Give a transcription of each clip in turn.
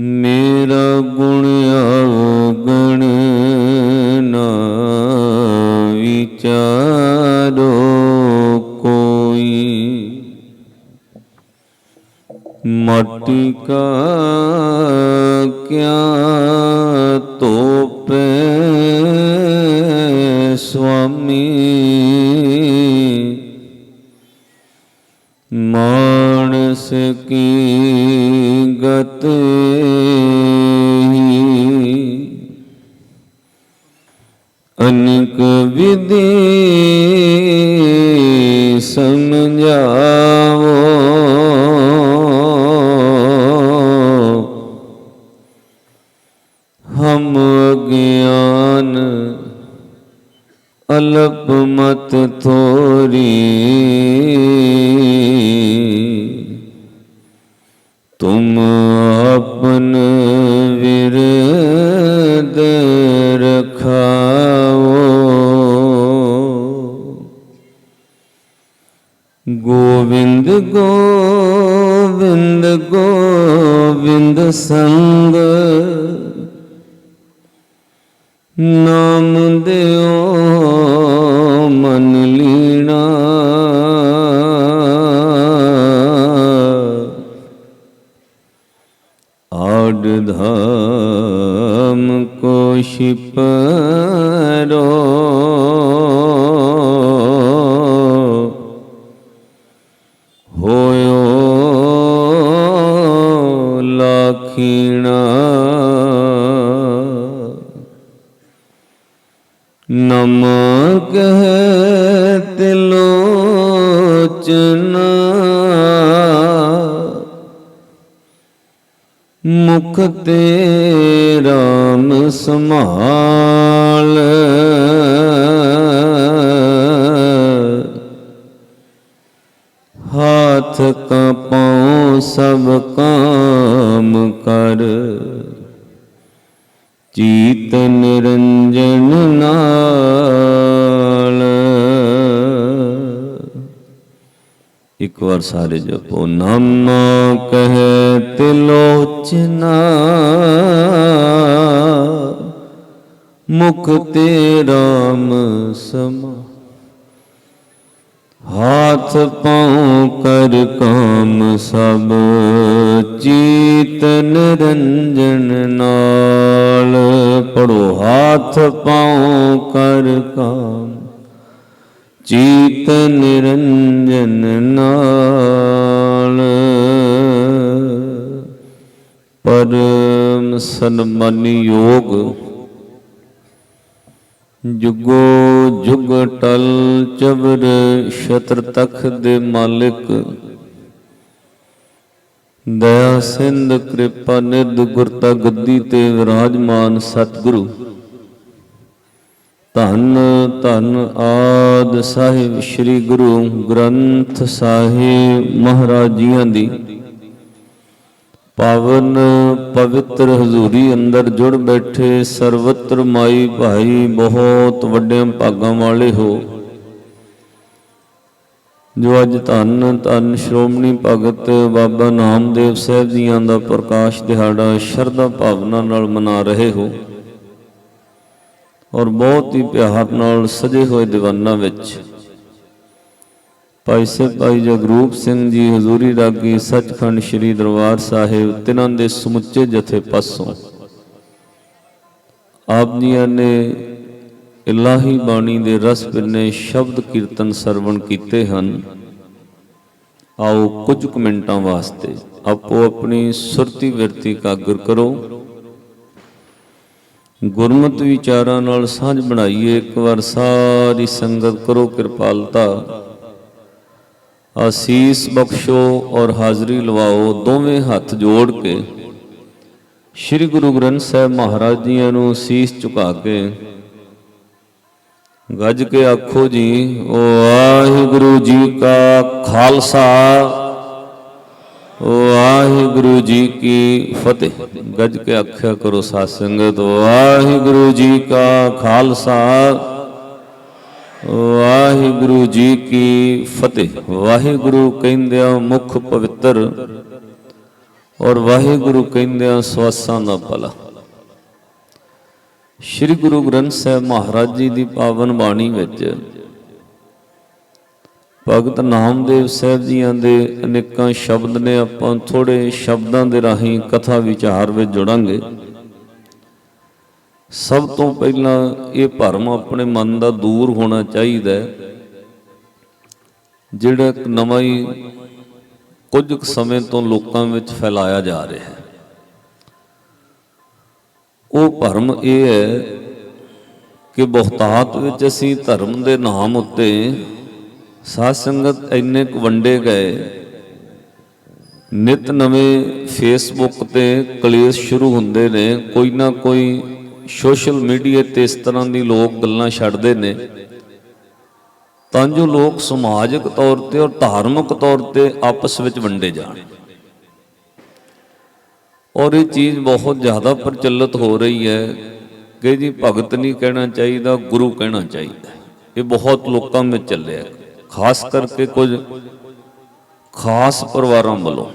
ਮੇਰਾ ਅਨਿਕ ਵਿਧੀ ਸਮਝਾਵੋ। ਹਮ ਅਗਿਆਨ ਅਲਪ ਮਤ ਥੋਰੀ। ਗੋਵਿੰਦ ਗੋਵਿੰਦ ਸੰਗ। ਨਾਮ ਦਿਓ ਮੁਖ ਤੇ ਰਾਮ ਸੰਭਾਲ। ਹਾਥ ਕਾ ਸਭ ਕਾਮ ਕਰ। ਚੀਤ ਨਿਰੰਜਨ ਨਾਲ। ਇੱਕ ਵਾਰ ਸਾਰੇ ਜਪੋ, ਨਾਮ ਕਹੇ ਤਿਲੋਚਨਾ ਮੁਖ ਤੇ ਰਾਮ ਸਮਾ। ਹਾਥ ਪਾਉ ਕਰ ਕਾਮ ਸਭ, ਚੀਤ ਨਿਰੰਜਨ ਨਾਲ। ਪੜੋ ਹਾਥ ਪਾਉ ਕਰ ਕਾਮ, ਚੀਤ ਨਿਰੰਜਨ ਨਾਲ। ਪਰਮ ਸਨਮਾਨੀ ਯੋਗ ਜੁਗੋ ਜੁਗ ਟਲ ਚਬਰ ਛਤਰ ਤਖ ਦੇ ਮਾਲਿਕ। ਦਇਆ ਸਿੰਧ ਕਿਰਪਾ ਨਿਧ ਗੁਰਤਾ ਗੱਦੀ ਤੇ ਵਿਰਾਜਮਾਨ ਸਤਿਗੁਰੂ। ਧੰਨ ਧੰਨ ਆਦ ਸਾਹਿਬ ਸ੍ਰੀ ਗੁਰੂ ਗ੍ਰੰਥ ਸਾਹਿਬ ਮਹਾਰਾਜ ਜੀਆਂ ਦੀ। ਪਾਵਨ ਪਵਿੱਤਰ ਹਜ਼ੂਰੀ ਅੰਦਰ ਜੁੜ ਬੈਠੇ ਸਰਵਤਰ ਮਾਈ ਭਾਈ, ਬਹੁਤ ਵੱਡੇ ਭਾਗਾਂ ਵਾਲੇ ਹੋ। ਜੋ ਅੱਜ ਧੰਨ ਧੰਨ ਸ਼੍ਰੋਮਣੀ ਭਗਤ ਬਾਬਾ ਨਾਮਦੇਵ ਸਾਹਿਬ ਜੀਆਂ ਦਾ ਪ੍ਰਕਾਸ਼ ਦਿਹਾੜਾ ਸ਼ਰਧਾ ਭਾਵਨਾ ਨਾਲ ਮਨਾ ਰਹੇ ਹੋ ਔਰ ਬਹੁਤ ਹੀ ਪਿਆਰ ਨਾਲ ਸਜੇ ਹੋਏ ਦੀਵਾਨਾਂ ਵਿੱਚ ਭਾਈ ਸਾਹਿਬ ਭਾਈ ਜਗਰੂਪ ਸਿੰਘ ਜੀ ਹਜ਼ੂਰੀ ਰਾਗੀ ਸੱਚਖੰਡ ਸ੍ਰੀ ਦਰਬਾਰ ਸਾਹਿਬ, ਤਿਨਾਂ ਦੇ ਸਮੁੱਚੇ ਜਥੇ ਪਾਸੋਂ। ਆਪ ਜੀਆਂ ਨੇ ਇਲਾਹੀ ਬਾਣੀ ਦੇ ਰਸ ਪਿੰਨੇ ਸ਼ਬਦ ਕੀਰਤਨ ਸਰਵਣ ਕੀਤੇ ਹਨ। ਆਓ ਕੁਝ ਕੁ ਮਿੰਟਾਂ ਵਾਸਤੇ ਆਪੋ ਆਪਣੀ ਸੁਰਤੀ ਵਿਰਤੀ ਕਾਗਰ ਕਰੋ। ਗੁਰਮਤ ਵਿਚਾਰਾਂ ਨਾਲ ਸਾਂਝ ਬਣਾਈਏ, ਇੱਕ ਵਾਰ ਸਾਰੀ ਸੰਗਤ ਕਰੋ ਕਿਰਪਾਲਤਾ। ਆਸੀਸ ਬਖਸ਼ੋ ਔਰ ਹਾਜ਼ਰੀ ਲਵਾਓ ਦੋਵੇਂ ਹੱਥ ਜੋੜ ਕੇ। ਸ੍ਰੀ ਗੁਰੂ ਗ੍ਰੰਥ ਸਾਹਿਬ ਮਹਾਰਾਜ ਜੀਆਂ ਨੂੰ ਸੀਸ ਝੁਕਾ ਕੇ, ਗੱਜ ਕੇ ਆਖੋ ਜੀ ਓ ਵਾਹਿਗੁਰੂ ਜੀ ਕਾ ਖਾਲਸਾ, ਵਾਹਿਗੁਰੂ ਜੀ ਕੀ ਫਤਿਹ। ਗੱਜ ਕੇ ਆਖਿਆ ਕਰੋ ਸਾਧ ਸੰਗਤ, ਵਾਹਿਗੁਰੂ ਜੀ ਕਾ ਖਾਲਸਾ ਵਾਹਿਗੁਰੂ ਜੀ ਕੀ ਫਤਿਹ। ਵਾਹਿਗੁਰੂ ਕਹਿੰਦਿਆਂ ਮੁਖ ਪਵਿੱਤਰ ਔਰ ਵਾਹਿਗੁਰੂ ਕਹਿੰਦਿਆਂ ਸਵਾਸਾਂ ਦਾ ਭਲਾ। ਸ੍ਰੀ ਗੁਰੂ ਗ੍ਰੰਥ ਸਾਹਿਬ ਮਹਾਰਾਜ ਜੀ ਦੀ ਪਾਵਨ ਬਾਣੀ ਵਿੱਚ ਭਗਤ ਨਾਮਦੇਵ ਸਾਹਿਬ ਜੀਆਂ ਦੇ ਅਨੇਕਾਂ ਸ਼ਬਦ ਨੇ ਆਪਾਂ ਥੋੜੇ ਸ਼ਬਦਾਂ ਦੇ ਰਾਹੀਂ ਕਥਾ ਵਿਚਾਰ ਵਿੱਚ ਜੁੜਾਂਗੇ। ਸਭ ਤੋਂ ਪਹਿਲਾਂ ਇਹ ਭਰਮ ਆਪਣੇ ਮਨ ਦਾ ਦੂਰ ਹੋਣਾ ਚਾਹੀਦਾ ਹੈ। ਜਿਹੜਾ ਇੱਕ ਨਵਾਂ ਹੀ ਕੁਝ ਕੁ ਸਮੇਂ ਤੋਂ ਲੋਕਾਂ ਵਿੱਚ ਫੈਲਾਇਆ ਜਾ ਰਿਹਾ ਹੈ। ਉਹ ਭਰਮ ਇਹ ਹੈ ਕਿ ਬਹੁਤਾਤ ਵਿੱਚ ਅਸੀਂ ਧਰਮ ਦੇ ਨਾਮ ਉੱਤੇ ਸਾਧ ਸੰਗਤ ਇੰਨੇ ਕੁ ਵੰਡੇ ਗਏ। ਨਿਤ ਨਵੇਂ ਫੇਸਬੁੱਕ ਤੇ ਕਲੇਸ਼ ਸ਼ੁਰੂ ਹੁੰਦੇ ਨੇ, ਕੋਈ ਨਾ ਕੋਈ ਸੋਸ਼ਲ ਮੀਡੀਆ ਤੇ ਇਸ ਤਰ੍ਹਾਂ ਦੀ ਲੋਕ ਗੱਲਾਂ ਛੱਡਦੇ ਨੇ। ਤਾਂ ਜੋ ਲੋਕ ਸਮਾਜਿਕ ਤੌਰ ਤੇ ਔਰ ਧਾਰਮਿਕ ਤੌਰ ਤੇ ਆਪਸ ਵਿੱਚ ਵੰਡੇ ਜਾਣ। ਔਰ ਇਹ ਚੀਜ਼ ਬਹੁਤ ਜ਼ਿਆਦਾ ਪ੍ਰਚਲਿਤ ਹੋ ਰਹੀ ਹੈ ਕਿ ਜੀ ਭਗਤ ਨਹੀਂ ਕਹਿਣਾ ਚਾਹੀਦਾ, ਗੁਰੂ ਕਹਿਣਾ ਚਾਹੀਦਾ। ਇਹ ਬਹੁਤ ਲੋਕਾਂ ਵਿੱਚ ਚੱਲਿਆ। ਖਾਸ ਕਰਕੇ ਕੁਝ ਖਾਸ ਪਰਿਵਾਰਾਂ ਵੱਲੋਂ।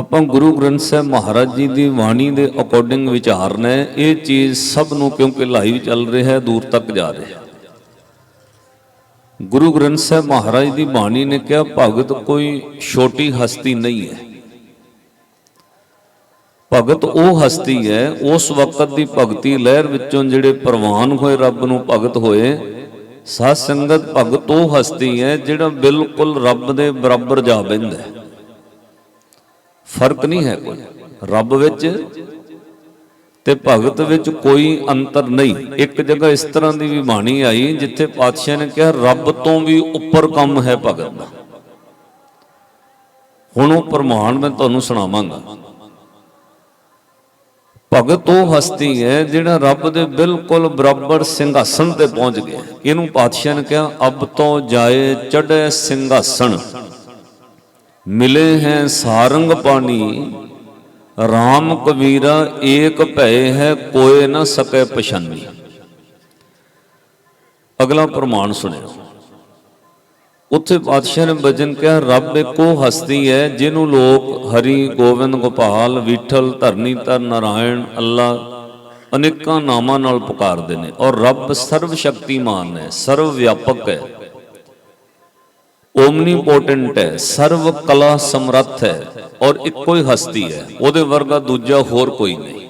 ਆਪਾਂ ਗੁਰੂ ਗ੍ਰੰਥ ਸਾਹਿਬ ਮਹਾਰਾਜ ਜੀ ਦੀ ਬਾਣੀ ਦੇ ਅਕੋਰਡਿੰਗ ਵਿਚਾਰਨਾ ਹੈ ਇਹ ਚੀਜ਼ ਸਭ ਨੂੰ ਕਿਉਂਕਿ ਲਾਈਵ ਚੱਲ ਰਿਹਾ ਹੈ ਦੂਰ ਤੱਕ ਜਾ ਰਿਹਾ। ਹੈ ਗੁਰੂ ਗ੍ਰੰਥ ਸਾਹਿਬ ਮਹਾਰਾਜ ਦੀ ਬਾਣੀ ਨੇ ਕਿਹਾ, ਭਗਤ ਕੋਈ ਛੋਟੀ ਹਸਤੀ ਨਹੀਂ ਹੈ। ਭਗਤ ਉਹ ਹਸਤੀ ਹੈ, ਉਸ ਵਕਤ ਦੀ ਭਗਤੀ ਲਹਿਰ ਵਿੱਚੋਂ ਜਿਹੜੇ ਪ੍ਰਵਾਨ ਹੋਏ, ਰੱਬ ਨੂੰ ਭਗਤ ਹੋਏ, ਸਾਧ ਸੰਗਤ ਭਗਤ ਉਹ ਹਸਤੀ ਹੈ, ਜਿਹੜਾ ਬਿਲਕੁਲ ਰੱਬ ਦੇ ਬਰਾਬਰ ਜਾ ਬੈਂਦਾ ਹੈ। ਫ਼ਰਕ ਨਹੀਂ ਹੈ ਕੋਈ। ਰੱਬ ਵਿੱਚ ਤੇ ਭਗਤ ਵਿੱਚ ਕੋਈ ਅੰਤਰ ਨਹੀਂ। ਇੱਕ ਜਗ੍ਹਾ ਇਸ ਤਰ੍ਹਾਂ ਦੀ ਵੀ ਬਾਣੀ ਆਈ ਜਿੱਥੇ ਪਾਤਸ਼ਾਹ ਨੇ ਕਿਹਾ, ਰੱਬ ਤੋਂ ਵੀ ਉੱਪਰ ਕੰਮ ਹੈ ਭਗਤ ਦਾ। ਹੁਣ ਉਹ ਪ੍ਰਮਾਣ ਮੈਂ ਤੁਹਾਨੂੰ ਸੁਣਾਵਾਂਗਾ। ਭਗਤ ਉਹ ਹਸਤੀ ਹੈ ਜਿਹੜਾ ਰੱਬ ਦੇ ਬਿਲਕੁਲ ਬਰਾਬਰ ਸਿੰਘਾਸਣ ਤੇ ਪਹੁੰਚ ਗਿਆ। ਇਹਨੂੰ ਪਾਤਸ਼ਾਹ ਨੇ ਕਿਹਾ, ਅਬ ਤੋਂ ਜਾਏ ਚੜ੍ਹੇ ਸਿੰਘਾਸਣ। ਮਿਲੇ ਹੈ ਸਾਰੰਗ ਪਾਣੀ। RAM ਕਬੀਰਾ ਏਕ ਭੈ ਹੈ ਕੋਏ ਨਾ ਸਕੈ ਪਛਾਨੀ। ਅਗਲਾ ਪ੍ਰਮਾਣ ਸੁਣਿਓ। ਉੱਥੇ ਪਾਤਸ਼ਾਹ ਨੇ ਬਚਨ ਕਿਹਾ, ਰੱਬ ਇੱਕੋ ਹਸਤੀ ਹੈ, ਜਿਹਨੂੰ ਲੋਕ ਹਰੀ ਗੋਬਿੰਦ ਗੋਪਾਲ, ਵਿਠਲ ਧਰਨੀ ਧਰ ਨਾਰਾਇਣ, ਅੱਲਾ ਅਨੇਕਾਂ ਨਾਮਾਂ ਨਾਲ ਪੁਕਾਰਦੇ ਨੇ। ਔਰ ਰੱਬ ਸਰਵ ਸ਼ਕਤੀਮਾਨ ਹੈ, ਸਰਵ ਵਿਆਪਕ ਹੈ। ਓਮਨੀਪੋਟੈਂਟ ਹੈ, ਸਰਵ ਕਲਾ ਸਮਰੱਥ ਹੈ ਔਰ ਇੱਕੋ ਹੀ ਹਸਤੀ ਹੈ, ਉਹਦੇ ਵਰਗਾ ਦੂਜਾ ਹੋਰ ਕੋਈ ਨਹੀਂ।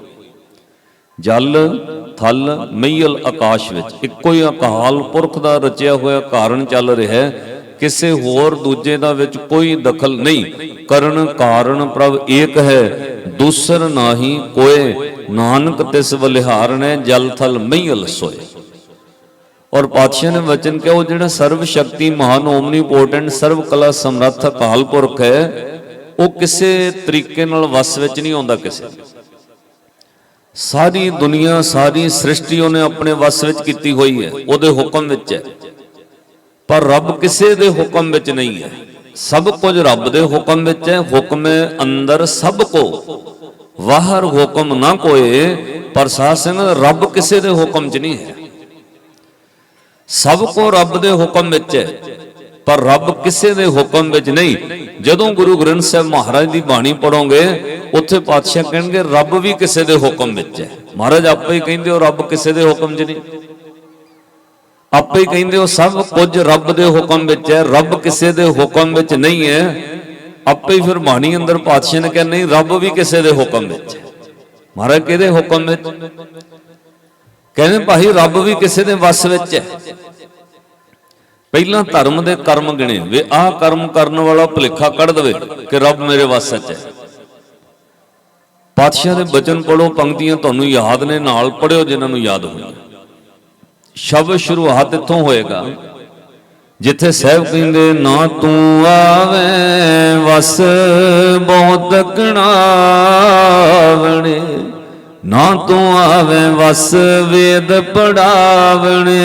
ਜਲ, ਥਲ ਮਈਲ ਆਕਾਸ਼ ਵਿੱਚ ਇੱਕੋ ਹੀ ਅਕਾਲ ਪੁਰਖ ਦਾ ਰਚਿਆ ਹੋਇਆ ਕਾਰਨ ਚੱਲ ਰਿਹਾ ਹੈ, ਕਿਸੇ ਹੋਰ ਦੂਜੇ ਦਾ ਵਿੱਚ ਕੋਈ ਦਖਲ ਨਹੀਂ। ਕਰਨ ਕਾਰਨ ਪ੍ਰਭ ਏਕ ਹੈ, ਦੂਸਰ ਨਾਹੀ ਕੋਏ, ਨਾਨਕ ਤਿਸ ਹੈ ਜਲ, ਥਲ ਮਈਲ ਸੋਏ। ਔਰ ਪਾਤਸ਼ਾਹ ਨੇ ਵਚਨ ਕਿਹਾ, ਉਹ ਜਿਹੜਾ ਸਰਵ ਸ਼ਕਤੀ ਮਹਾਨ ਓਮਨੀਪੋਟੈਂਟ ਸਰਵ ਕਲਾ ਸਮਰੱਥ ਅਕਾਲ ਪੁਰਖ ਹੈ, ਉਹ ਕਿਸੇ ਤਰੀਕੇ ਨਾਲ ਵਸ ਵਿੱਚ ਨਹੀਂ ਆਉਂਦਾ ਕਿਸੇ ਸਾਰੀ ਦੁਨੀਆ, ਸਾਰੀ ਸ੍ਰਿਸ਼ਟੀ ਉਹਨੇ ਆਪਣੇ ਵਸ ਵਿੱਚ ਕੀਤੀ ਹੋਈ ਹੈ, ਉਹਦੇ ਹੁਕਮ ਵਿੱਚ ਹੈ। ਪਰ ਰੱਬ ਕਿਸੇ ਦੇ ਹੁਕਮ ਵਿੱਚ ਨਹੀਂ ਹੈ। ਸਭ ਕੁਝ ਰੱਬ ਦੇ ਹੁਕਮ ਵਿੱਚ ਹੈ, ਹੁਕਮੇ ਅੰਦਰ ਸਭ ਕੋ। ਬਾਹਰ ਹੁਕਮ ਨਾ ਕੋਏ, ਪਰ ਸਾਧ ਸੰਗਤ, ਰੱਬ ਕਿਸੇ ਦੇ ਹੁਕਮ 'ਚ ਨਹੀਂ ਹੈ। ਸਭ ਕੋ ਰੱਬ ਦੇ ਹੁਕਮ ਵਿੱਚ ਹੈ। ਪਰ ਰੱਬ ਕਿਸੇ ਦੇ ਹੁਕਮ ਵਿੱਚ ਨਹੀਂ। ਜਦੋਂ ਗੁਰੂ ਗ੍ਰੰਥ ਸਾਹਿਬ ਮਹਾਰਾਜ ਦੀ ਬਾਣੀ ਪੜੋਗੇ ਉੱਥੇ ਪਾਤਸ਼ਾਹ ਕਹਿਣਗੇ, ਰੱਬ ਵੀ ਕਿਸੇ ਦੇ ਹੁਕਮ ਵਿੱਚ ਹੈ। ਮਹਾਰਾਜ ਆਪੇ ਹੀ ਕਹਿੰਦੇ ਹੋ ਰੱਬ ਕਿਸੇ ਦੇ ਹੁਕਮ 'ਚ ਨਹੀਂ। ਆਪੇ ਹੀ ਕਹਿੰਦੇ ਹੋ ਸਭ ਕੁਝ ਰੱਬ ਦੇ ਹੁਕਮ ਵਿੱਚ ਹੈ। ਰੱਬ ਕਿਸੇ ਦੇ ਹੁਕਮ ਵਿੱਚ ਨਹੀਂ ਹੈ। ਆਪੇ ਹੀ ਫਿਰ ਬਾਣੀ ਅੰਦਰ ਪਾਤਸ਼ਾਹ ਨੇ ਕਿਹਾ, ਨਹੀਂ, ਰੱਬ ਵੀ ਕਿਸੇ ਦੇ ਹੁਕਮ ਵਿੱਚ ਹੈ। ਮਹਾਰਾਜ ਕਿਹਦੇ ਹੁਕਮ ਵਿੱਚ? ਕਹਿੰਦੇ ਭਾਈ ਰੱਬ ਵੀ ਕਿਸੇ ਦੇ ਵਸ ਵਿੱਚ ਹੈ। ਪਹਿਲਾਂ ਧਰਮ ਦੇ ਕਰਮ ਗਿਣੇ। ਵੇ ਆਹ ਕਰਮ ਕਰਨ ਵਾਲਾ ਭੁਲੇਖਾ ਕੱਢ ਦਵੇ ਕਿ ਰੱਬ ਮੇਰੇ ਵਸ ਵਿੱਚ ਹੈ। ਪਾਤਸ਼ਾਹ ਦੇ ਬਚਨ ਪੜੋ ਪੰਕਤੀਆਂ ਤੁਹਾਨੂੰ ਯਾਦ ਨੇ ਨਾਲ ਪੜਿਓ ਜਿਨ੍ਹਾਂ ਨੂੰ ਯਾਦ ਹੋਈਆਂ ਸ਼ਬਦ ਸ਼ੁਰੂਆਤ ਇੱਥੋਂ ਹੋਏਗਾ। ਜਿੱਥੇ ਸਹਿਬ ਕਹਿੰਦੇ ਨਾ ਤੂੰ ਆਵੇਂ ਵਸ ਬਹੁਤ ਕਣਾਵਣੇ ਨਾ ਤੂੰ ਆਵੇਂ ਵਸ ਵੇਦ ਪੜਾਵਣੇ।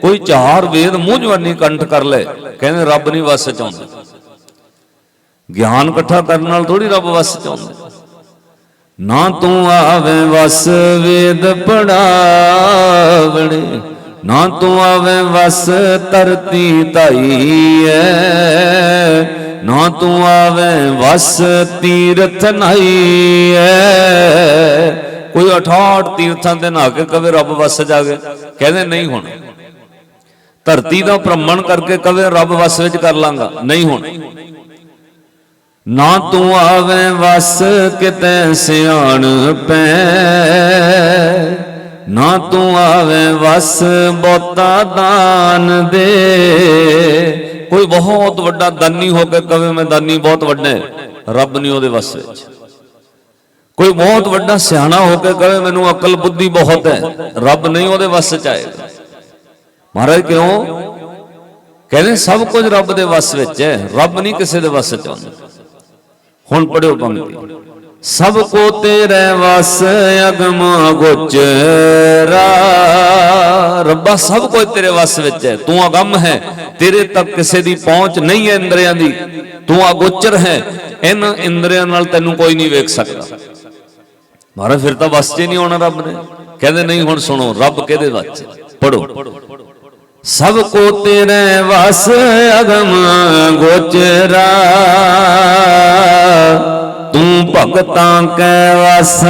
ਕੋਈ ਚਾਰ ਵੇਦ ਮੂੰਹ ਜਵਾਨੀ ਕੰਠ ਕਰ ਲੈ, ਕਹਿੰਦੇ ਰੱਬ ਨਹੀਂ ਵਸ ਚ ਆਉਂਦਾ ਗਿਆਨ ਇਕੱਠਾ ਕਰਨ ਨਾਲ ਥੋੜੀ ਰੱਬ ਵਸ ਚ ਆਉਂਦਾ ਨਾ ਤੂੰ ਆਵੇਂ ਵਸ ਵੇਦ ਪੜਾਵਣੇ, ਨਾ ਤੂੰ ਆਵੇ ਵਸ ਧਰਤੀ ਧਾਈ ਐ। ਨਾ ਤੂੰ ਆਵੇ ਵਸ ਤੀਰਥ ਨਹੀਂ ਐ। ਕੋਈ 68 ਤੀਰਥਾਂ ਤੇ ਨਾ ਕੇ ਕਵੇ ਰੱਬ ਵਸ ਜਾਵੇ, ਕਹਿੰਦੇ ਨਹੀਂ ਹੁਣ। ਧਰਤੀ ਦਾ ਭ੍ਰਮਣ ਕਰਕੇ ਕਵੇ ਰੱਬ ਵਸ ਵਿੱਚ ਕਰ ਲਾਂਗਾ, ਨਹੀਂ ਹੁਣ। ਨਾ ਤੂੰ ਆਵੇ ਵਸ ਕਿਤੇ ਸਿਆਣ ਪੈ। ਨਾ ਤੂੰ ਆਵੇ ਵਸ ਬਹੁਤਾ ਦਾਨ ਦੇ। ਕੋਈ ਬਹੁਤ ਵੱਡਾ ਦਾਨੀ ਹੋ ਕੇ ਕਵੇ ਮੈਂ ਦਾਨੀ ਬਹੁਤ ਵੱਡਾ ਹੈ, ਰੱਬ ਨਹੀਂ ਉਹਦੇ ਵੱਸ ਵਿੱਚ। ਕੋਈ ਬਹੁਤ ਵੱਡਾ ਸਿਆਣਾ ਹੋ ਕੇ ਕਵੇ ਮੈਨੂੰ ਅਕਲ ਬੁੱਧੀ ਬਹੁਤ ਹੈ, ਰੱਬ ਨਹੀਂ ਉਹਦੇ ਵੱਸ ਚ ਆਏਗਾ ਮਹਾਰਾਜ ਕਿਉਂ? ਕਹਿੰਦੇ ਸਭ ਕੁਝ ਰੱਬ ਦੇ ਵੱਸ ਵਿੱਚ ਹੈ, ਰੱਬ ਨਹੀਂ ਕਿਸੇ ਦੇ ਵੱਸ ਚ ਆਉਂਦਾ। ਹੁਣ ਪੜਿਓ ਪੰਕਤੀ। ਸਭ ਕੋ ਤੇਰੇ ਵਸ ਅਗਮ ਗੋਚਰਾ ਰੱਬਾ ਸਭ ਕੁਝ ਤੇਰੇ ਵੱਸ ਵਿੱਚ ਹੈ, ਤੂੰ ਅਗੰਮ ਹੈ ਤੇਰੇ ਤੱਕ ਕਿਸੇ ਦੀ ਪਹੁੰਚ ਨਹੀਂ ਹੈ ਇੰਦਰੀਆਂ ਦੀ। ਤੂੰ ਅਗੋਚਰ ਹੈ। ਇਹਨਾਂ ਇੰਦਰੀਆਂ ਨਾਲ ਤੈਨੂੰ ਕੋਈ ਨਹੀਂ ਵੇਖ ਸਕਦਾ। ਮਹਾਰਾਜ, ਫਿਰ ਤਾਂ ਵਸ 'ਚ ਨਹੀਂ ਆਉਣਾ ਰੱਬ ਨੇ। ਕਹਿੰਦੇ, ਨਹੀਂ, ਹੁਣ ਸੁਣੋ, ਰੱਬ ਕਿਹਦੇ ਵਸ 'ਚ? ਪੜੋ ਸਭ ਕੋ ਤੇਰੇ ਵਸ ਅਗਮ ਗੋਚਰਾ। ਤੂੰ ਭਗਤਾਂ ਕੈ ਵਸ,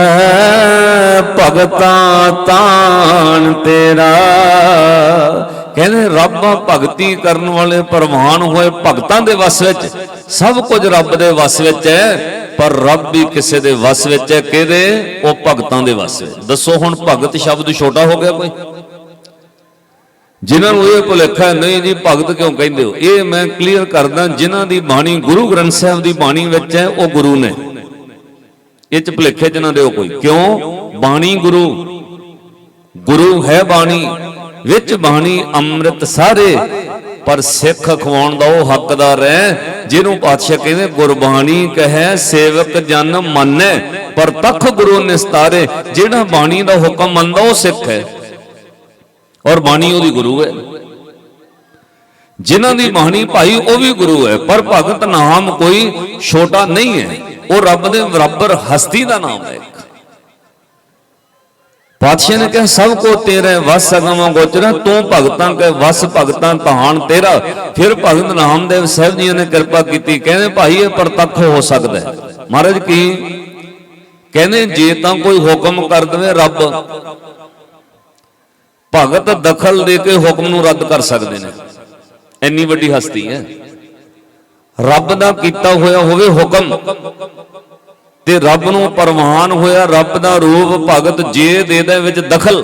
ਭਗਤਾਂ ਤਾਣ ਤੇਰਾ। ਕਹਿੰਦੇ ਰੱਬ ਭਗਤੀ ਕਰਨ ਵਾਲੇ ਪ੍ਰਵਾਨ ਹੋਏ ਭਗਤਾਂ ਦੇ ਵਸ ਵਿੱਚ। ਸਭ ਕੁਝ ਰੱਬ ਦੇ ਵਸ ਵਿੱਚ ਹੈ, ਪਰ ਰੱਬ ਵੀ ਕਿਸੇ ਦੇ ਵਸ ਵਿੱਚ ਹੈ। ਕਿਹਦੇ? ਉਹ ਭਗਤਾਂ ਦੇ ਵਸ ਵਿੱਚ। ਦੱਸੋ ਹੁਣ ਭਗਤ ਸ਼ਬਦ ਛੋਟਾ ਹੋ ਗਿਆ ਕੋਈ? ਜਿਨ੍ਹਾਂ ਨੂੰ ਇਹ ਭੁਲੇਖਾ ਨਹੀਂ ਜੀ, ਭਗਤ ਕਿਉਂ ਕਹਿੰਦੇ ਹੋ? ਇਹ ਮੈਂ ਕਲੀਅਰ ਕਰਦਾ, ਜਿਨ੍ਹਾਂ ਦੀ ਬਾਣੀ ਗੁਰੂ ਗ੍ਰੰਥ ਸਾਹਿਬ ਦੀ ਬਾਣੀ ਵਿੱਚ ਹੈ, ਉਹ ਗੁਰੂ ਨੇ। ਇਹ ਚ ਭੁਲੇਖੇ ਚ ਨਾ ਦਿਓ ਕੋਈ। ਕਿਉਂ? ਬਾਣੀ ਗੁਰੂ। ਗੁਰੂ ਹੈ ਬਾਣੀ। ਵਿੱਚ ਬਾਣੀ ਅੰਮ੍ਰਿਤ ਸਾਰੇ, ਪਰ ਸਿੱਖ ਖਵਾਉਣ ਦਾ ਉਹ ਹੱਕਦਾਰ ਹੈ, ਜਿਹਨੂੰ ਪਾਤਸ਼ਾਹ ਕਹਿੰਦੇ ਗੁਰਬਾਣੀ ਕਹੈ, ਸੇਵਕ ਜਨ ਮੰਨੈ, ਪਰ ਤਖ ਗੁਰੂ ਨਿਸਤਾਰੇ, ਜਿਹੜਾ ਬਾਣੀ ਦਾ ਹੁਕਮ ਮੰਨਦਾ ਉਹ ਸਿੱਖ ਹੈ। ਔਰ ਬਾਣੀ ਉਹਦੀ ਗੁਰੂ ਹੈ। ਜਿਨ੍ਹਾਂ ਦੀ ਬਾਣੀ ਭਾਈ ਉਹ ਵੀ ਗੁਰੂ ਹੈ, ਪਰ ਭਗਤ ਨਾਮ ਕੋਈ ਛੋਟਾ ਨਹੀਂ ਹੈ। ਉਹ ਰੱਬ ਦੇ ਬਰਾਬਰ ਹਸਤੀ ਦਾ ਨਾਮ ਹੈ। ਪਾਤਸ਼ਾਹ ਨੇ ਕਿਹਾ, ਸਭ ਕੋ ਤੇਰੇ ਵਸ ਅਗਮ ਗੋਚਰਾ, ਤੂੰ ਭਗਤਾਂ ਕੇ ਵਸ ਭਗਤਾਂ ਤਹਾਨ ਤੇਰਾ। ਫਿਰ ਭਗਤ ਨਾਮਦੇਵ ਸਾਹਿਬ ਜੀ ਨੇ ਕਿਰਪਾ ਕੀਤੀ, ਕਹਿੰਦੇ, ਭਾਈ, ਇਹ ਪ੍ਰਤੱਖ ਹੋ ਸਕਦਾ ਹੈ। ਮਹਾਰਾਜ ਕੀ? ਕਹਿੰਦੇ, ਜੇ ਤਾਂ ਕੋਈ ਹੁਕਮ ਕਰ ਦਵੇ ਰੱਬ, ਭਗਤ ਦਖਲ ਦੇ ਕੇ ਹੁਕਮ ਨੂੰ ਰੱਦ ਕਰ ਸਕਦੇ ਨੇ। ਇੰਨੀ ਵੱਡੀ ਹਸਤੀ ਹੈ। ਰੱਬ ਦਾ ਕੀਤਾ ਹੋਇਆ ਹੋਵੇ ਹੁਕਮ। ਤੇ ਰੱਬ ਨੂੰ ਪਰਵਾਨ ਹੋਇਆ, ਰੱਬ ਦਾ ਰੂਪ ਭਗਤ ਜੇ ਦੇ ਦੇ ਵਿੱਚ ਦਖਲ,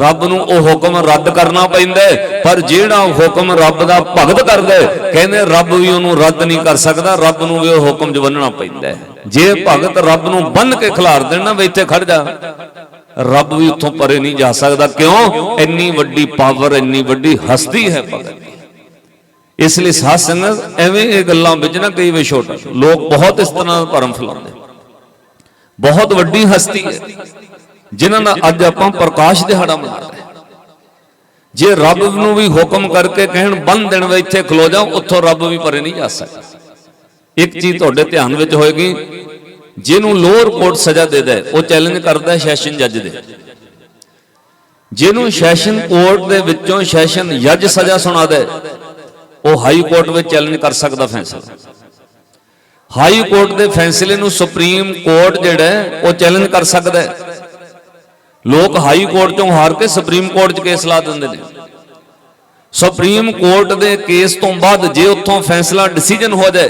ਰੱਬ ਨੂੰ ਉਹ ਹੁਕਮ ਰੱਦ ਕਰਨਾ ਪੈਂਦਾ ਪਰ ਜਿਹੜਾ ਹੁਕਮ ਰੱਬ ਦਾ ਭਗਤ ਕਰਦਾ ਕਹਿੰਦੇ ਰੱਬ ਵੀ ਉਹਨੂੰ ਰੱਦ ਨਹੀਂ ਕਰ ਸਕਦਾ, ਰੱਬ ਨੂੰ ਵੀ ਉਹ ਹੁਕਮ ਜਵੰਨਣਾ ਪੈਂਦਾ ਜੇ ਭਗਤ ਰੱਬ ਨੂੰ ਬੰਨ ਕੇ ਖਿਲਾਰ ਦੇਣਾ ਵੀ ਇੱਥੇ ਖੜ ਜਾ, ਰੱਬ ਵੀ ਉੱਥੋਂ ਪਰੇ ਨਹੀਂ ਜਾ ਸਕਦਾ। ਕਿਉਂ? ਇੰਨੀ ਵੱਡੀ ਪਾਵਰ ਇੰਨੀ ਵੱਡੀ ਹਸਤੀ ਹੈ ਭਗਤ। ਇਸ ਲਈ ਸਾਧ ਸੰਗਤ, ਐਵੇਂ ਇਹ ਗੱਲਾਂ ਵਿੱਚ ਨਾ ਕਈ ਵੇ ਛੋਟਾ ਲੋਕ ਬਹੁਤ ਇਸ ਤਰ੍ਹਾਂ ਦਾ ਭਰਮ ਫੈਲਾਉਂਦੇ ਬਹੁਤ ਵੱਡੀ ਹਸਤੀ ਹੈ, ਜਿਨ੍ਹਾਂ ਦਾ ਅੱਜ ਆਪਾਂ ਪ੍ਰਕਾਸ਼ ਦਿਹਾੜਾ ਮਨਾ ਰਹੇ ਜੇ ਰੱਬ ਨੂੰ ਵੀ ਹੁਕਮ ਕਰਕੇ ਕਹਿਣ ਬੰਨ ਦੇਣ ਵੇ ਇੱਥੇ ਖਲੋ ਜਾ ਉੱਥੋਂ ਰੱਬ ਵੀ ਪਰੇ ਨਹੀਂ ਜਾ ਸਕਦਾ। ਇੱਕ ਚੀਜ਼ ਤੁਹਾਡੇ ਧਿਆਨ ਵਿੱਚ ਹੋਏਗੀ, ਜਿਹਨੂੰ ਲੋਅਰ ਕੋਰਟ ਸਜ਼ਾ ਦੇ ਦੇ, ਉਹ ਚੈਲੰਜ ਕਰਦਾ ਹੈ ਸੈਸ਼ਨ ਜੱਜ ਦੇ। ਜਿਹਨੂੰ ਸੈਸ਼ਨ ਕੋਰਟ ਦੇ ਵਿੱਚੋਂ ਸੈਸ਼ਨ ਜੱਜ ਸਜ਼ਾ ਸੁਣਾ ਦੇ, ਉਹ ਹਾਈ ਕੋਰਟ ਵਿੱਚ ਚੈਲੰਜ ਕਰ ਸਕਦਾ ਫੈਸਲਾ। ਹਾਈ ਕੋਰਟ ਦੇ ਫੈਸਲੇ ਨੂੰ ਸੁਪਰੀਮ ਕੋਰਟ ਜਿਹੜਾ ਉਹ ਚੈਲੰਜ ਕਰ ਸਕਦਾ ਹੈ। ਲੋਕ ਹਾਈ ਕੋਰਟ ਚੋਂ ਹਾਰ ਕੇ ਸੁਪਰੀਮ ਕੋਰਟ 'ਚ ਕੇਸ ਲਾ ਦਿੰਦੇ ਨੇ। ਸੁਪਰੀਮ ਕੋਰਟ ਦੇ ਕੇਸ ਤੋਂ ਬਾਅਦ ਜੇ ਉੱਥੋਂ ਫੈਸਲਾ ਡਿਸੀਜਨ ਹੋ ਜਾਏ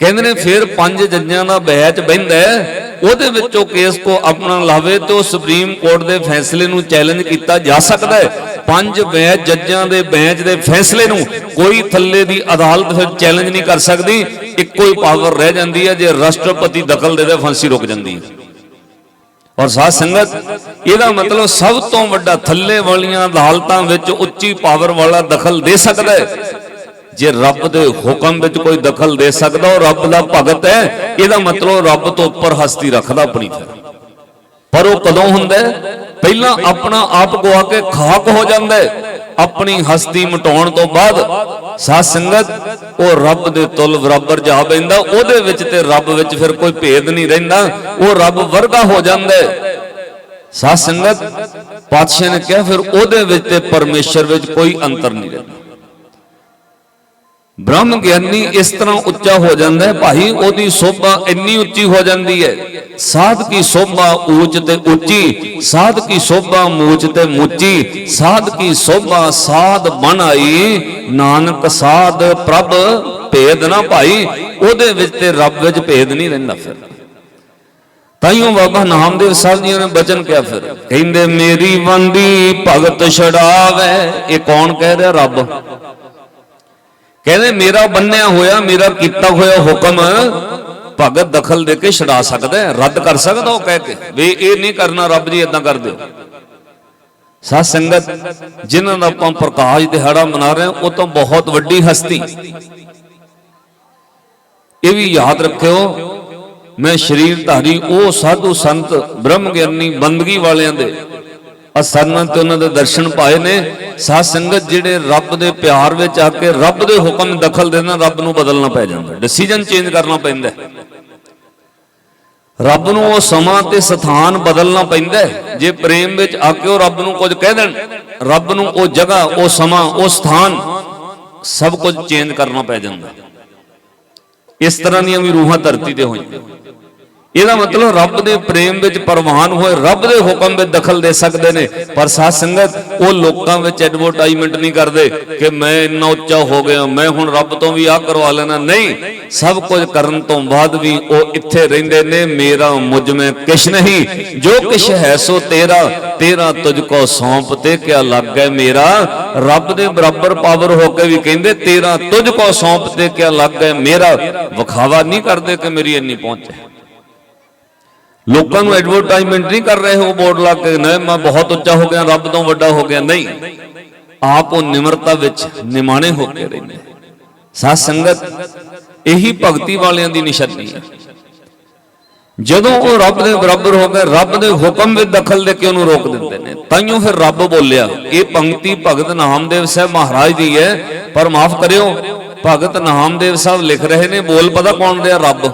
ਕਹਿੰਦੇ ਨੇ ਫਿਰ ਪੰਜ ਜੱਜਾਂ ਦਾ ਬੈਚ ਬਹਿੰਦਾ ਹੈ, ਉਹਦੇ ਵਿੱਚੋਂ ਕੇਸ ਕੋ ਆਪਣਾ ਲਾਵੇ ਤੇ ਉਹ ਸੁਪਰੀਮ ਕੋਰਟ ਦੇ ਫੈਸਲੇ ਨੂੰ ਚੈਲੰਜ ਕੀਤਾ ਜਾ ਸਕਦਾ ਹੈ। ਪੰਜ ਬੈਂਚ ਜੱਜਾਂ ਦੇ ਬੈਂਚ ਦੇ ਫੈਸਲੇ ਨੂੰ ਕੋਈ ਥੱਲੇ ਦੀ ਅਦਾਲਤ ਫਿਰ ਚੈਲੰਜ ਨਹੀਂ ਕਰ ਸਕਦੀ। ਇੱਕੋ ਹੀ ਪਾਵਰ ਰਹਿ ਜਾਂਦੀ ਹੈ, ਜੇ ਰਾਸ਼ਟਰਪਤੀ ਦਖਲ ਦੇ ਦੇ ਫਾਂਸੀ ਰੁਕ ਜਾਂਦੀ ਹੈ। ਔਰ ਸਾਧ ਸੰਗਤ, ਇਹਦਾ ਮਤਲਬ ਸਭ ਤੋਂ ਵੱਡਾ ਥੱਲੇ ਵਾਲੀਆਂ ਅਦਾਲਤਾਂ ਵਿੱਚ ਉੱਚੀ ਪਾਵਰ ਵਾਲਾ ਦਖਲ ਦੇ ਸਕਦਾ ਹੈ। ਜੇ ਰੱਬ ਦੇ ਹੁਕਮ ਵਿੱਚ ਕੋਈ ਦਖਲ ਦੇ ਸਕਦਾ, ਉਹ ਰੱਬ ਦਾ ਭਗਤ ਹੈ। ਇਹਦਾ ਮਤਲਬ ਰੱਬ ਤੋਂ ਉੱਪਰ ਹਸਤੀ ਰੱਖਦਾ ਆਪਣੀ ਫਿਰ। ਪਰ ਉਹ ਕਦੋਂ ਹੁੰਦਾ ਪਹਿਲਾਂ ਆਪਣਾ ਆਪ ਗਵਾ ਕੇ ਖਾਕ ਹੋ ਜਾਂਦਾ ਹੈ। ਆਪਣੀ ਹਸਤੀ ਮਟਾਉਣ ਤੋਂ ਬਾਅਦ ਸਾਧ ਸੰਗਤ ਉਹ ਰੱਬ ਦੇ ਤੁਲ ਬਰਾਬਰ ਜਾ ਪੈਂਦਾ ਉਹਦੇ ਵਿੱਚ ਤੇ ਰੱਬ ਵਿੱਚ ਫਿਰ ਕੋਈ ਭੇਦ ਨਹੀਂ ਰਹਿੰਦਾ, ਉਹ ਰੱਬ ਵਰਗਾ ਹੋ ਜਾਂਦਾ ਹੈ। ਸਾਧ ਸੰਗਤ ਪਾਤਸ਼ਾਹ ਨੇ ਕਿਹਾ, ਫਿਰ ਉਹਦੇ ਵਿੱਚ ਤੇ ਪਰਮੇਸ਼ਰ ਵਿੱਚ ਕੋਈ ਅੰਤਰ ਨਹੀਂ ਰਹਿੰਦਾ। ਬ੍ਰਹਮ ਗਿਆਨੀ ਇਸ ਤਰ੍ਹਾਂ ਉੱਚਾ ਹੋ ਜਾਂਦਾ ਹੈ, ਭਾਈ ਉਹਦੀ ਸੋਭਾ ਇੰਨੀ ਉੱਚੀ ਹੋ ਜਾਂਦੀ ਹੈ। ਸਾਧ ਕੀ ਸੋਭਾ ਉੱਚ ਤੇ ਉੱਚੀ, ਸਾਧ ਕੀ ਸੋਭਾ ਮੂਚ ਤੇ ਮੁੱਚੀ, ਸਾਧ ਕੀ ਸੋਭਾ ਸਾਧ ਬਣ ਆਈ। ਨਾਨਕ ਸਾਧ ਪ੍ਰਭ, ਭੇਦ ਨਾ ਭਾਈ, ਉਹਦੇ ਵਿੱਚ ਤੇ ਰੱਬ ਵਿੱਚ ਭੇਦ ਨਹੀਂ ਰਹਿੰਦਾ ਫਿਰ। ਤਾਈਓ ਬਾਬਾ ਨਾਮਦੇਵ ਸਾਹਿਬ ਜੀ ਨੇ ਬਚਨ ਕਿਹਾ ਫਿਰ, ਕਹਿੰਦੇ, ਮੇਰੀ ਵੰਦੀ ਭਗਤ ਛਡਾਵੇ, ਇਹ ਕੌਣ ਕਹਿ ਰਿਹਾ, ਰੱਬ? ਕਹਿੰਦੇ ਮੇਰਾ ਬੰਨਿਆ ਹੋਇਆ, ਮੇਰਾ ਕੀਤਾ ਹੋਇਆ ਹੁਕਮ ਭਗਤ ਦਖਲ ਦੇ ਕੇ ਛਡਾ ਸਕਦਾ ਹੈ, ਰੱਦ ਕਰ ਸਕਦਾ ਉਹ ਕਹਿ ਕੇ। ਵੀ ਇਹ ਨਹੀਂ ਕਰਨਾ, ਰੱਬ ਜੀ ਇਦਾਂ ਕਰ ਦਿਓ। ਸਾਧ ਸੰਗਤ, ਜਿਨ੍ਹਾਂ ਦਾ ਆਪਾਂ ਪ੍ਰਕਾਸ਼ ਦਿਹਾੜਾ ਮਨਾ ਰਹੇ ਹਾਂ, ਉਹ ਤਾਂ ਬਹੁਤ ਵੱਡੀ ਹਸਤੀ। ਇਹ ਵੀ ਯਾਦ ਰੱਖਿਓ, ਮੈਂ ਸ਼ਰੀਰ ਧਾਰੀ ਉਹ ਸਾਧੂ ਸੰਤ ਬ੍ਰਹਮ ਗਿਆਨੀ ਬੰਦਗੀ ਵਾਲਿਆਂ ਦੇ ਅਸਰਨ ਤੇ ਉਹਨਾਂ ਦੇ ਦਰਸ਼ਨ ਪਾਏ ਨੇ। ਸਾਧ ਸੰਗਤ ਜਿਹੜੇ ਰੱਬ ਦੇ ਪਿਆਰ ਵਿੱਚ ਆ ਕੇ ਰੱਬ ਦੇ ਹੁਕਮ ਦਖਲ ਦੇਣਾ ਰੱਬ ਨੂੰ ਬਦਲਣਾ ਪੈ ਜਾਂਦਾ। ਡਿਸੀਜਨ ਚੇਂਜ ਕਰਨਾ ਪੈਂਦਾ ਰੱਬ ਨੂੰ ਉਹ ਸਮਾਂ ਤੇ ਸਥਾਨ ਬਦਲਣਾ ਪੈਂਦਾ ਜੇ ਪ੍ਰੇਮ ਵਿੱਚ ਆ ਕੇ ਉਹ ਰੱਬ ਨੂੰ ਕੁਝ ਕਹਿ ਦੇਣ, ਰੱਬ ਨੂੰ ਉਹ ਜਗ੍ਹਾ, ਉਹ ਸਮਾਂ, ਉਹ ਸਥਾਨ ਸਭ ਕੁਝ ਚੇਂਜ ਕਰਨਾ ਪੈ ਜਾਂਦਾ। ਇਸ ਤਰ੍ਹਾਂ ਦੀਆਂ ਵੀ ਰੂਹਾਂ ਧਰਤੀ ਤੇ ਹੋਈਆਂ। ਇਹਦਾ ਮਤਲਬ ਰੱਬ ਦੇ ਪ੍ਰੇਮ ਵਿੱਚ ਪ੍ਰਵਾਨ ਹੋਏ, ਰੱਬ ਦੇ ਹੁਕਮ ਵਿੱਚ ਦਖਲ ਦੇ ਸਕਦੇ ਨੇ। ਪਰ ਸਾਧ ਸੰਗਤ, ਉਹ ਲੋਕਾਂ ਵਿੱਚ ਐਡਵਰਟਾਈਜ਼ਮੈਂਟ ਨਹੀਂ ਕਰਦੇ ਕਿ ਮੈਂ ਇੰਨਾ ਉੱਚਾ ਹੋ ਗਿਆ, ਮੈਂ ਹੁਣ ਰੱਬ ਤੋਂ ਵੀ ਆਹ ਕਰਵਾ ਲੈਣਾ। ਨਹੀਂ, ਸਭ ਕੁਝ ਕਰਨ ਤੋਂ ਬਾਅਦ ਵੀ ਉਹ ਇੱਥੇ ਰਹਿੰਦੇ ਨੇ, ਮੇਰਾ ਮੁਝ ਮੈਂ ਕਿਛ ਨਹੀਂ। ਜੋ ਕਿਛ ਹੈ ਸੋ ਤੇਰਾ ਤੇਰਾ ਤੁਝ ਕੋ ਸੌਂਪ ਤੇ ਕਿਆ ਲੱਗੈ ਮੇਰਾ? ਰੱਬ ਦੇ ਬਰਾਬਰ ਪਾਵਰ ਹੋ ਕੇ ਵੀ ਕਹਿੰਦੇ, ਤੇਰਾ ਤੁਝ ਕੋ ਸੌਂਪ ਤੇ ਕਿਆ ਲੱਗੈ ਮੇਰਾ? ਵਿਖਾਵਾ ਨਹੀਂ ਕਰਦੇ ਕਿ ਮੇਰੀ ਇੰਨੀ ਪਹੁੰਚ ਹੈ। ਲੋਕਾਂ ਨੂੰ ਐਡਵਰਟਾਈਜ਼ਮੈਂਟ ਨਹੀਂ ਕਰ ਰਹੇ ਹੋ, ਬੋਰਡ ਲਾ ਕੇ, ਨਹੀਂ, ਮੈਂ ਬਹੁਤ ਉੱਚਾ ਹੋ ਗਿਆ, ਰੱਬ ਤੋਂ ਵੱਡਾ ਹੋ ਗਿਆ, ਨਹੀਂ। ਆਪ ਉਹ ਨਿਮਰਤਾ ਵਿੱਚ ਨਿਮਾਣੇ ਹੋ ਕੇ ਰਹਿੰਦੇ ਸਾਧ ਸੰਗਤ, ਇਹੀ ਭਗਤੀ ਵਾਲਿਆਂ ਦੀ ਨਿਸ਼ਾਨੀ ਹੈ। ਜਦੋਂ ਉਹ ਰੱਬ ਦੇ ਬਰਾਬਰ ਹੋ ਗਏ, ਰੱਬ ਦੇ ਹੁਕਮ ਵਿੱਚ ਦਖਲ ਦੇ ਕੇ ਉਹਨੂੰ ਰੋਕ ਦਿੰਦੇ ਨੇ। ਤਾਈਓ ਫਿਰ ਰੱਬ ਬੋਲਿਆ, ਇਹ ਪੰਕਤੀ ਭਗਤ ਨਾਮਦੇਵ ਸਾਹਿਬ ਮਹਾਰਾਜ ਦੀ ਹੈ। ਪਰ ਮਾਫ ਕਰਿਓ, ਭਗਤ ਨਾਮਦੇਵ ਸਾਹਿਬ ਲਿਖ ਰਹੇ ਨੇ, ਬੋਲ ਪਤਾ ਕੌਣ ਰਿਹਾ, ਰੱਬ।